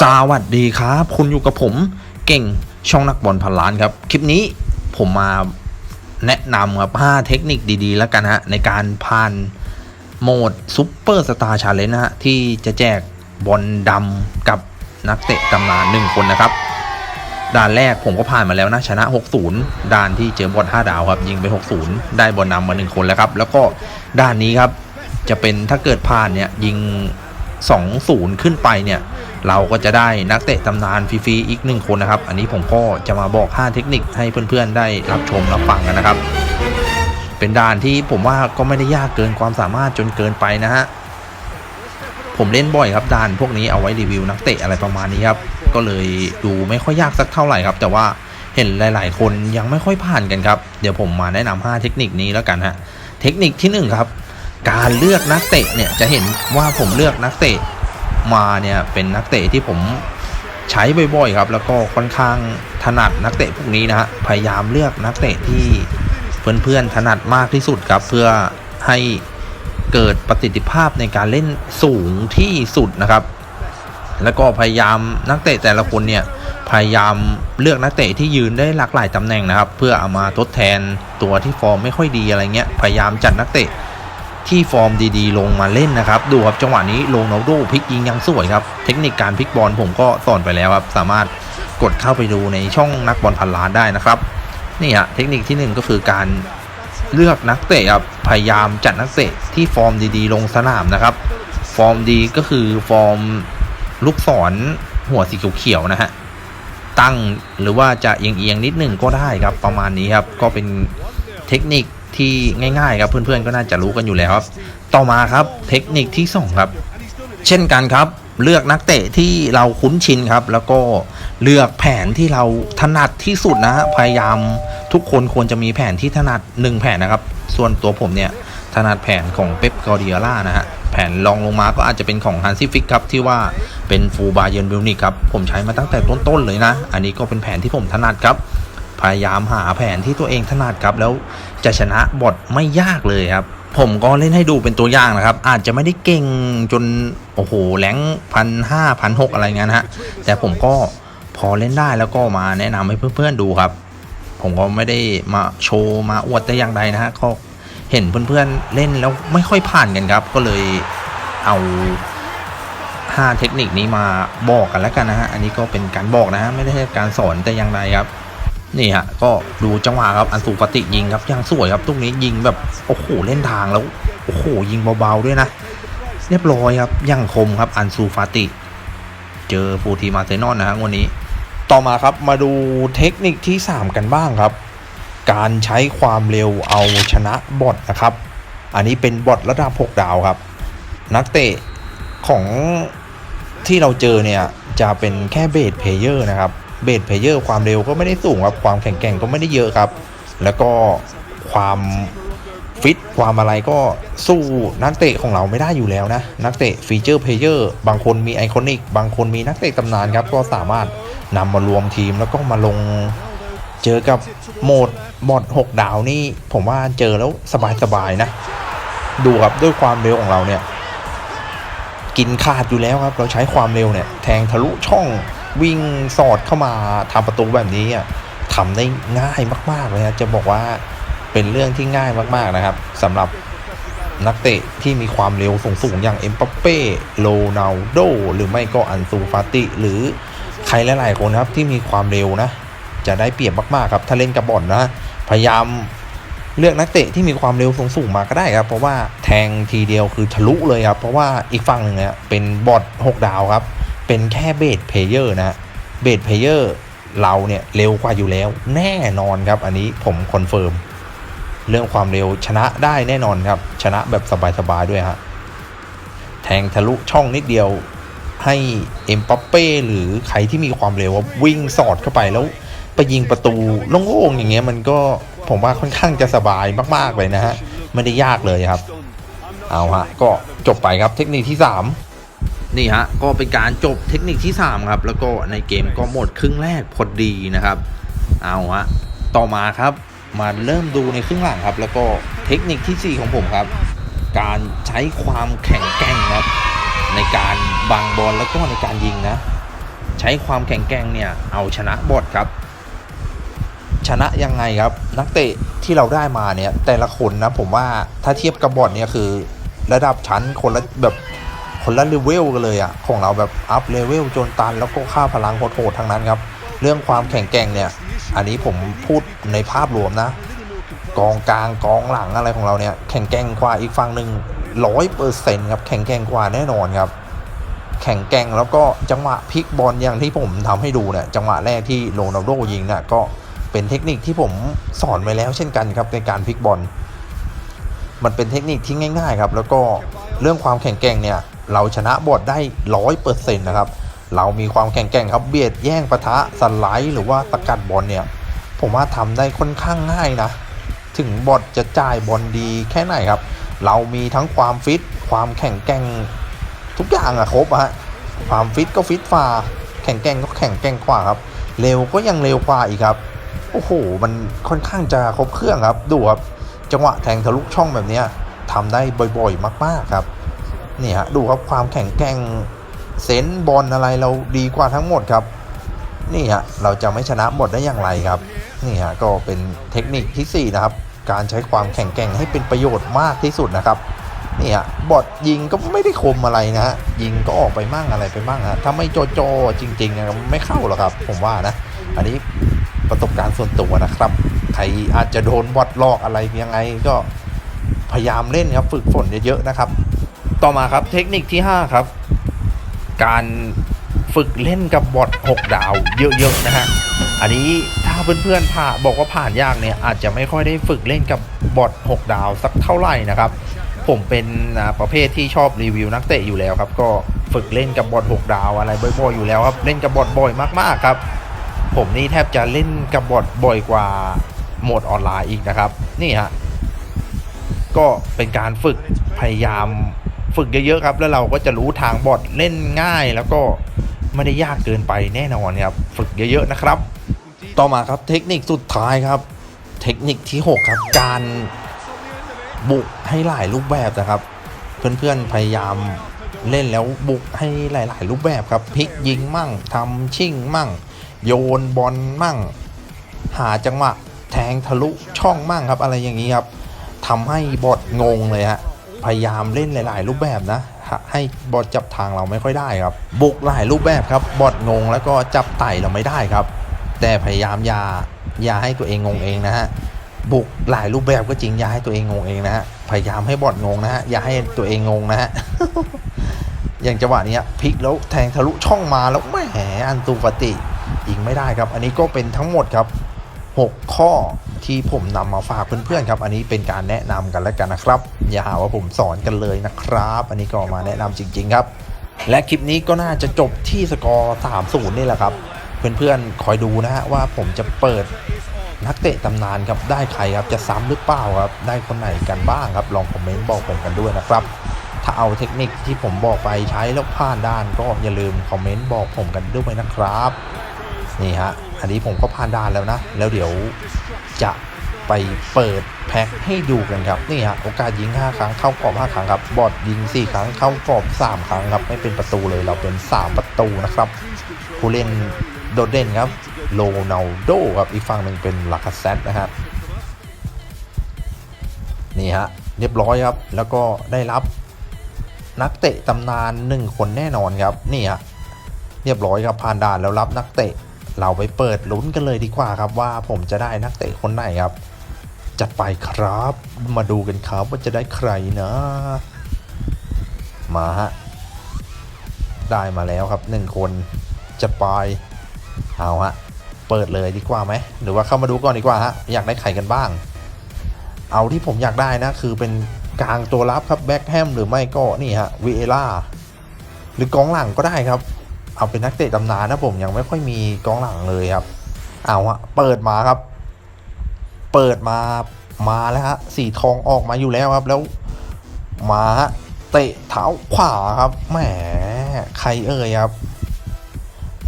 สวัสดีครับ คุณอยู่กับผมเก่งช่องนักบอลพันล้านครับ คลิปนี้ผมมาแนะนำครับ5เทคนิคดีๆ แล้วกันฮะ ในการผ่านโหมดซุปเปอร์สตาร์ชาเลนจ์นะฮะ ที่จะแจกบอลดำกับนักเตะตำนานหนึ่งคนนะครับ ด่านแรกผมก็ผ่านมาแล้วนะ ชนะ 60 ด่านที่เจอบอล5ดาวครับ ยิงไป 60 ได้บอลนำมา 1 คนแล้วครับ แล้วก็ด่านนี้ครับจะเป็นถ้าเกิดผ่านเนี่ยยิง 2-0 ขึ้นไปเนี่ย เราก็จะได้นักเตะตำนานฟรีๆอีกหนึ่งคนนะครับ อันนี้ผมก็จะมาบอก 5 เทคนิคให้เพื่อนๆได้รับชมรับฟังกันนะครับ เป็นด่านที่ผมว่าก็ไม่ได้ยากเกินความสามารถจนเกินไปนะฮะผมเล่นบ่อยครับด่านพวกนี้เอาไว้รีวิวนักเตะอะไรประมาณนี้ครับก็เลยดูไม่ค่อยยากสักเท่าไหร่ครับ แต่ว่าเห็นหลาย ๆ คนยังไม่ค่อยผ่านกันครับ เดี๋ยวผมมาแนะนำ5เทคนิคนี้แล้วกันฮะเทคนิคที่หนึ่งครับการเลือกนักเตะเนี่ยจะเห็นว่าผมเลือกนักเตะ มาเนี่ยเป็นนักเตะที่ผมใช้บ่อยๆครับ แล้วก็ค่อนข้างถนัดนักเตะพวกนี้นะฮะพยายามเลือกนักเตะที่เพื่อนๆถนัดมากที่สุดครับ เพื่อให้เกิดประสิทธิภาพในการเล่นสูงที่สุดนะครับ แล้วก็พยายามนักเตะแต่ละคนเนี่ยพยายามเลือกนักเตะที่ยืนได้หลากหลายตำแหน่งนะครับ เพื่อเอามาทดแทนตัวที่ฟอร์มไม่ค่อยดีอะไรเงี้ยพยายามจัดนักเตะ ที่ฟอร์มดีๆ ลงมาเล่นนะครับ ดูครับจังหวะนี้ลงโนโดพลิกยิงยังสวยครับเทคนิคการพลิกบอลผมก็สอนไปแล้วครับ สามารถกดเข้าไปดูในช่องนักบอลพันล้านได้นะครับนี่ฮะเทคนิคที่หนึ่งก็คือการเลือกนักเตะครับพยายามจัดนักเตะที่ฟอร์มดีๆ ลงสนามนะครับ ฟอร์มดีก็คือฟอร์มลูกศรหัวสีเขียวๆนะฮะตั้งหรือว่าจะเอียงๆนิดหนึ่งก็ได้ครับประมาณนี้ครับก็เป็นเทคนิค ที่ง่ายๆครับเพื่อนๆก็น่าจะรู้กันอยู่แล้วครับ ต่อมาครับเทคนิคที่2ครับ เช่นกันครับเลือกนักเตะที่เราคุ้นชินครับ แล้วก็เลือกแผนที่เราถนัดที่สุดนะฮะพยายามทุกคนควรจะมีแผนที่ถนัด 1 แผนนะครับ ส่วนตัวผมเนี่ยถนัดแผนของเป๊ปกอร์ดิโอล่านะฮะแผนรองลงมาก็อาจจะเป็นของฮันซิฟิกครับที่ว่าเป็นฟูบาเยนบิลนิกครับผมใช้มาตั้งแต่ต้นๆเลยนะ อันนี้ก็เป็นแผนที่ผมถนัดครับ พยายามหาแผนที่ตัวเองถนัดครับ แล้วจะชนะบทไม่ยากเลยครับ ผมก็เล่นให้ดูเป็นตัวอย่างนะครับ อาจจะไม่ได้เก่งจนโอ้โหแหลงพันห้าพันหกอะไรเงี้ยนะฮะแต่ผมก็พอเล่นได้แล้วก็มาแนะนำให้เพื่อนๆดูครับ ผมก็ไม่ได้มาโชว์มาอวดแต่อย่างใดนะฮะก็เห็นเพื่อนๆเล่นแล้วไม่ค่อยผ่านกันครับ ก็เลยเอาห้าเทคนิคนี้มาบอกกันแล้วกันนะฮะ อันนี้ก็เป็นการบอกนะฮะ ไม่ได้การสอนแต่อย่างใดครับ นี่ฮะก็ดูจังหวะครับอันสูฟาติยิงครับยังสวยครับตรงนี้ยิงแบบโอ้โหเล่นทางแล้วโอ้โหยิงเบาๆด้วยนะ เรียบร้อยครับยังคมครับอันซูฟาติ เจอฟูทีมาเซนอนนะฮะวันนี้ ต่อมาครับมาดูเทคนิคที่ 3 กันบ้างครับ การใช้ความเร็วเอาชนะบอทนะครับ อันนี้เป็นบอทระดับ6ดาวครับ นักเตะของที่เราเจอเนี่ยจะเป็นแค่เบสเพลเยอร์นะครับ เบสเพเยอร์ความเร็วก็ไม่ได้สูงครับความแข็งแกร่งก็ไม่ได้เยอะครับ แล้วก็ความฟิตความอะไรก็สู้นักเตะของเราไม่ได้อยู่แล้วนะ นักเตะฟีเจอร์เพลเยอร์บางคนมีไอคอนิก บางคนมีนักเตะตำนานครับ ก็สามารถนำมารวมทีมแล้วก็มาลงเจอกับโหมดบอด6ดาวนี่ ผมว่าเจอแล้วสบายๆนะ ดูครับด้วยความเร็วของเราเนี่ย กินขาดอยู่แล้วครับ เราใช้ความเร็วเนี่ย แทงทะลุช่อง วิ่งสอดเข้ามาทำประตูแบบนี้อะทำได้ง่ายมาก ๆ เลยนะจะบอกว่าเป็นเรื่องที่ง่ายมาก ๆ นะครับสำหรับนักเตะที่มีความเร็วสูงๆอย่างเอ็มปัปเป้โรนัลโดหรือไม่ก็อันซูฟาติหรือใครหลายๆคนครับที่มีความเร็วนะ จะได้เปรียบมากๆครับถ้าเล่นกับบอลนะพยายามเลือกนักเตะที่มีความเร็วสูงๆมาก็ได้ครับ เพราะว่าแทงทีเดียวคือทะลุเลยครับ เพราะว่าอีกฝั่งหนึ่งเนี่ยเป็นบอท6ดาวครับ เป็นแค่เบสเพลเยอร์นะเบสเพลเยอร์เราเนี่ยเร็วกว่าอยู่แล้ว แน่นอนครับ อันนี้ผมคอนเฟิร์มเรื่องความเร็วชนะได้แน่นอนครับ ชนะแบบสบายๆด้วยฮะแทงทะลุช่องนิดเดียวให้เอ็มปัปเป้หรือใครที่มีความเร็ววิ่งสอดเข้าไปแล้วไปยิงประตูโล่งๆอย่างเงี้ยมันก็ผมว่าค่อนข้างจะสบายมากๆเลยนะฮะ ไม่ได้ยากเลยครับ เอาฮะ ก็จบไปครับเทคนิคที่ 3 นี่ฮะก็เป็นการจบเทคนิคที่ 3 ครับ แล้วก็ในเกมก็หมดครึ่งแรกพอดีนะครับ เอาฮะต่อมาครับมาเริ่มดูในครึ่งหลังครับ แล้วก็เทคนิคที่ 4 ของผมครับ การใช้ความแข็งแกร่งครับ ในการบังบอลแล้วก็ในการยิงนะ ใช้ความแข็งแกร่งเนี่ยเอาชนะบอทครับ ชนะยังไงครับ นักเตะที่เราได้มาเนี่ยแต่ละคนนะผมว่าถ้าเทียบกับบอทเนี่ยคือ ระดับชั้นคนละแบบ คนละเลเวลกันเลยอะของเราแบบอัพเลเวลจนตันแล้วก็ค่าพลังโหดๆทั้งนั้นครับ เรื่องความแข็งแกร่งเนี่ย อันนี้ผมพูดในภาพรวมนะ กองกลางกองหลังอะไรของเราเนี่ยแข็งแกร่งกว่าอีกฝั่งหนึ่งร้อยเปอร์เซ็นต์ครับแข็งแกร่งกว่าแน่นอนครับ แข็งแกร่งแล้วก็จังหวะพลิกบอลอย่างที่ผมทำให้ดูเนี่ยจังหวะแรกที่โรนัลโดยิงเนี่ยก็เป็นเทคนิคที่ผมสอนไว้แล้วเช่นกันครับในการพลิกบอล มันเป็นเทคนิคที่ง่าย ๆ ครับ แล้วก็เรื่องความแข็งแกร่งเนี่ย เราชนะบอลได้ร้อยเปอร์เซ็นต์นะครับ เรามีความแข็งแกร่งครับเบียดแย่งปะทะสไลด์หรือว่าสกัดบอลเนี่ย ผมว่าทำได้ค่อนข้างง่ายนะ ถึงบอลจะจ่ายบอลดีแค่ไหนครับ เรามีทั้งความฟิต ความแข็งแกร่งทุกอย่างอะครบอะฮะความฟิตก็ฟิตฝ่าแข็งแกร่งก็แข็งแกร่งกว่าครับ เร็วก็ยังเร็วกว่าอีกครับ โอ้โห มันค่อนข้างจะครบเครื่องครับ ดูครับ จังหวะแทงทะลุช่องแบบนี้ทำได้บ่อยๆ มาก ๆ ครับ นี่ฮะดูครับความแข็งแกร่งเซนบอลอะไรเราดีกว่าทั้งหมดครับ นี่ฮะเราจะไม่ชนะบทได้อย่างไรครับ นี่ฮะก็เป็นเทคนิคที่ 4 นะครับ การใช้ความแข็งแกร่งให้เป็นประโยชน์มากที่สุดนะครับนี่ฮะบอดยิงก็ไม่ได้คมอะไรนะฮะยิงก็ออกไปมั่งอะไรไปมั่งฮะถ้าไม่โจโจจริงๆนะไม่เข้าหรอกครับ ผมว่านะ อันนี้ประสบการณ์ส่วนตัวนะครับใครอาจจะโดนบอดลอกอะไรยังไงก็พยายามเล่นครับฝึกฝนเยอะๆนะครับ ต่อมาครับเทคนิคที่ 5 ครับ การฝึกเล่นกับบอท6ดาวเยอะๆนะฮะอันนี้ถ้าเพื่อนๆผ่าบอกว่าผ่านยากเนี่ยอาจจะไม่ค่อยได้ฝึกเล่นกับบอท6ดาวสักเท่าไหร่นะครับ ผมเป็นประเภทที่ชอบรีวิวนักเตะอยู่แล้วครับ ก็ฝึกเล่นกับบอท6ดาวอะไรบ่อยๆอยู่แล้วครับ เล่นกับบอทบ่อยมากๆครับ ผมนี่แทบจะเล่นกับบอทบ่อยกว่าโหมดออนไลน์อีกนะครับ นี่ฮะก็เป็นการฝึกพยายาม ฝึกเยอะๆครับ แล้วเราก็จะรู้ทางบอทเล่นง่าย แล้วก็ไม่ได้ยากเกินไปแน่นอนครับ ฝึกเยอะๆนะครับ ต่อมาครับเทคนิคสุดท้ายครับ เทคนิคที่ 6 ครับ การบุกให้หลายรูปแบบนะครับ เพื่อนๆพยายามเล่นแล้วบุกให้หลาย ๆ รูปแบบครับพลิกยิงมั่งทำชิ่งมั่ง โยนบอลมั่ง หาจังหวะแทงทะลุช่องมั่งครับ อะไรอย่างนี้ครับทำให้บอดงงเลยฮะ พยายามเล่นหลาย ๆ รูปแบบนะ ให้บอดจับทางเราไม่ค่อยได้ครับ บุกหลายรูปแบบครับ บอดงงแล้วก็จับไต่เราไม่ได้ครับ แต่พยายามอย่าอย่าให้ตัวเองงงเองนะฮะ บุกหลายรูปแบบก็จริงอย่าให้ตัวเองงงเองนะฮะ พยายามให้บอดงงนะฮะ อย่าให้ตัวเองงงนะฮะ อย่างจังหวะนี้พลิกแล้วแทงทะลุช่องมาแล้วแหมอันตูปติยิงไม่ได้ครับ อันนี้ก็เป็นทั้งหมดครับ 6 ข้อ ที่ผมนำมาฝากเพื่อนๆครับ อันนี้เป็นการแนะนำกันแล้วกันนะครับ อย่าหาว่าผมสอนกันเลยนะครับ อันนี้ก็มาแนะนำจริง ๆ ครับ และคลิปนี้ก็น่าจะจบที่สกอร์3-0นี่แหละครับ เพื่อนๆคอยดูนะฮะว่าผมจะเปิดนักเตะตำนานครับได้ใครครับจะซ้ำหรือเปล่าครับได้คนไหนกันบ้างครับลองคอมเมนต์บอกผมกันด้วยนะครับถ้าเอาเทคนิคที่ผมบอกไปใช้แล้วผ่านด้านก็อย่าลืมคอมเมนต์บอกผมกันด้วยนะครับ นี่ฮะ อันนี้ผมก็ผ่านด่านแล้วนะ แล้วเดี๋ยวจะไปเปิดแพ็คให้ดูกันครับนี่ฮะโอกาสยิง 5 ครั้งเข้ากรอบ 5 ครั้งครับบอดยิง 4 ครั้งเข้ากรอบ 3 ครั้งครับไม่เป็นประตูเลยเราเป็น 3 ประตูนะครับ ผู้เล่นโดดเด่นครับโรนัลโดครับอีกฝั่งหนึ่งเป็นลาคาเซตนะครับนี่ฮะเรียบร้อยครับแล้วก็ได้รับนักเตะตำนาน 1 คนแน่นอนครับนี่ฮะเรียบร้อยครับผ่านด่านแล้วรับนักเตะ เราไปเปิดลุ้นกันเลยดีกว่าครับว่าผมจะได้นักเตะคนไหนครับ จัดไปครับมาดูกันครับว่าจะได้ใครนะ มาฮะได้มาแล้วครับหนึ่งคนจัดไปเอาฮะเปิดเลยดีกว่าไหมหรือว่าเข้ามาดูก่อนดีกว่าฮะอยากได้ใครกันบ้าง เอาที่ผมอยากได้นะคือเป็นกลางตัวรับครับแบ็คแฮมหรือไม่ก็นี่ฮะวีเอล่าหรือกองหลังก็ได้ครับ เอาเป็นนักเตะตำนานนะผมยังไม่ค่อยมีกองหลังเลยครับ เอาฮะเปิดมาครับ เปิดมามาแล้วฮะสีทองออกมาอยู่แล้วครับ แล้วมาเตะเท้าขวาครับแหมใครเอ่ยครับ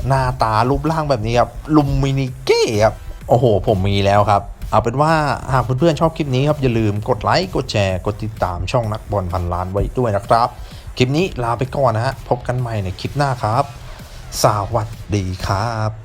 หน้าตารูปร่างแบบนี้ครับลุมมินิเก้ครับโอ้โห ผมมีแล้วครับ เอาเป็นว่าหากเพื่อนๆชอบคลิปนี้ครับ อย่าลืมกดไลค์กดแชร์กดติดตามช่องนักบอลพันล้านไว้ด้วยนะครับ คลิปนี้ลาไปก่อนนะฮะพบกันใหม่ในคลิปหน้าครับ สวัสดีครับ